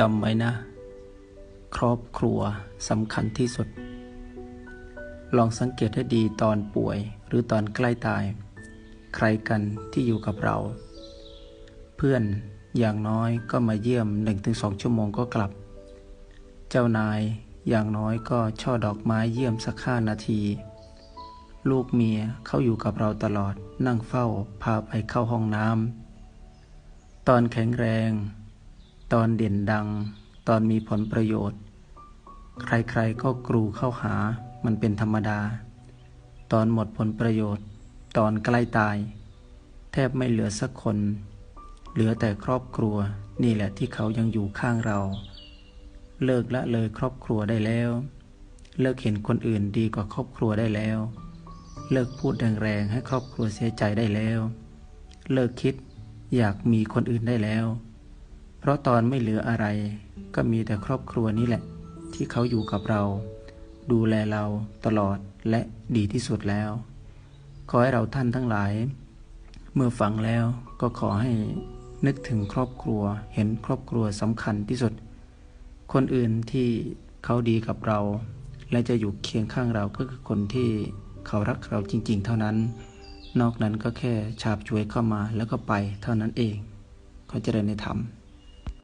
จำไว้นะ ครอบครัวสำคัญที่สุด ลองสังเกตให้ดีตอนป่วยหรือตอนใกล้ตาย ใครกันที่อยู่กับเรา เพื่อนอย่างน้อยก็มาเยี่ยม 1-2 ชั่วโมงก็กลับ เจ้านายอย่างน้อยก็ช่อดอกไม้เยี่ยมสักห้านาที ลูกเมียเขาอยู่กับเราตลอดนั่งเฝ้าพาไปเข้าห้องน้ำตอนแข็งแรง ตอนเด่นดัง ตอนมีผลประโยชน์ ใครๆก็กรูเข้าหามันเป็นธรรมดา ตอนหมดผลประโยชน์ ตอนใกล้ตาย แทบไม่เหลือสักคน เหลือแต่ครอบครัวนี่แหละที่เขายังอยู่ข้างเรา เลิกละเลยครอบครัวได้แล้ว เลิกเห็นคนอื่นดีกว่าครอบครัวได้แล้ว เลิกพูดแรงๆให้ครอบครัวเสียใจได้แล้ว เลิกคิดอยากมีคนอื่นได้แล้ว เพราะตอนไม่เหลืออะไร ก็มีแต่ครอบครัวนี้แหละ ที่เขาอยู่กับเรา ดูแลเราตลอดและดีที่สุดแล้ว ขอให้เราท่านทั้งหลาย เมื่อฟังแล้วก็ขอให้นึกถึงครอบครัวเห็นครอบครัวสำคัญที่สุด คนอื่นที่เขาดีกับเรา และจะอยู่เคียงข้างเราก็คือคนที่เขารักเราจริง ๆ เท่านั้น นอกนั้นก็แค่ฉาบช่วยเข้ามาแล้วก็ไปเท่านั้นเอง เขาจะได้ในธรรม